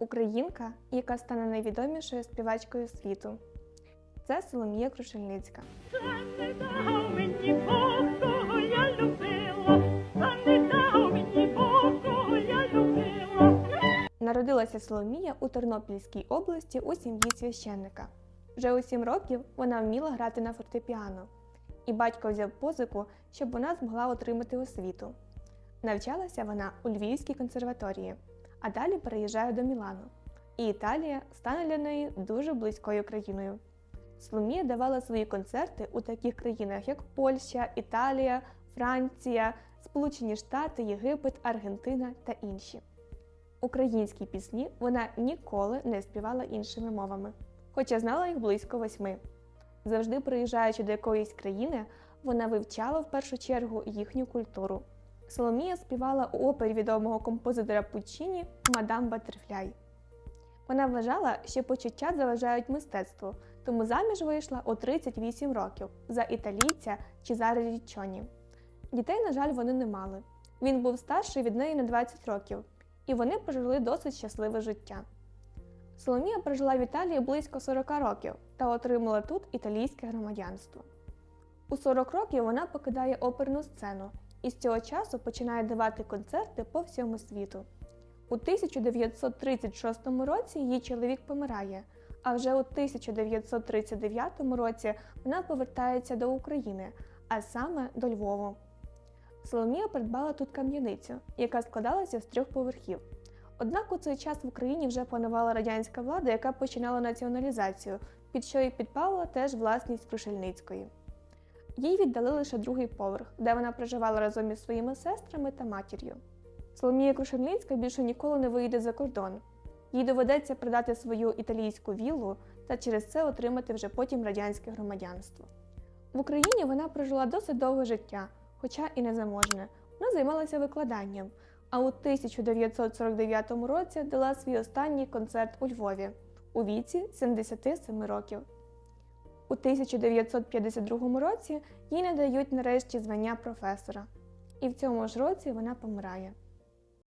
Українка, яка стане найвідомішою співачкою світу. Це Соломія Крушельницька. Народилася Соломія у Тернопільській області у сім'ї священника. Вже у сім років вона вміла грати на фортепіано, і батько взяв позику, щоб вона змогла отримати освіту. Навчалася вона у Львівській консерваторії, а далі переїжджає до Мілану. І Італія стане для неї дуже близькою країною. Соломія давала свої концерти у таких країнах, як Польща, Італія, Франція, Сполучені Штати, Єгипет, Аргентина та інші. Українські пісні вона ніколи не співала іншими мовами, хоча знала їх близько восьми. Завжди приїжджаючи до якоїсь країни, вона вивчала в першу чергу їхню культуру. Соломія співала у опері відомого композитора Пуччіні Мадам Батерфляй. Вона вважала, що почуття заважають мистецтву, тому заміж вийшла у 38 років за італійця Чезаре Річчоні. Дітей, на жаль, вони не мали. Він був старший від неї на 20 років, і вони прожили досить щасливе життя. Соломія прожила в Італії близько 40 років та отримала тут італійське громадянство. У 40 років вона покидає оперну сцену і з цього часу починає давати концерти по всьому світу. У 1936 році її чоловік помирає, а вже у 1939 році вона повертається до України, а саме до Львову. Соломія придбала тут кам'яницю, яка складалася з трьох поверхів. Однак у цей час в Україні вже панувала радянська влада, яка починала націоналізацію, під що і підпала теж власність Крушельницької. Їй віддали лише другий поверх, де вона проживала разом із своїми сестрами та матір'ю. Соломія Крушельницька більше ніколи не виїде за кордон. Їй доведеться продати свою італійську віллу та через це отримати вже потім радянське громадянство. В Україні вона прожила досить довге життя, хоча і незаможне. Вона займалася викладанням, а у 1949 році дала свій останній концерт у Львові у віці 77 років. У 1952 році їй надають нарешті звання професора, і в цьому ж році вона помирає.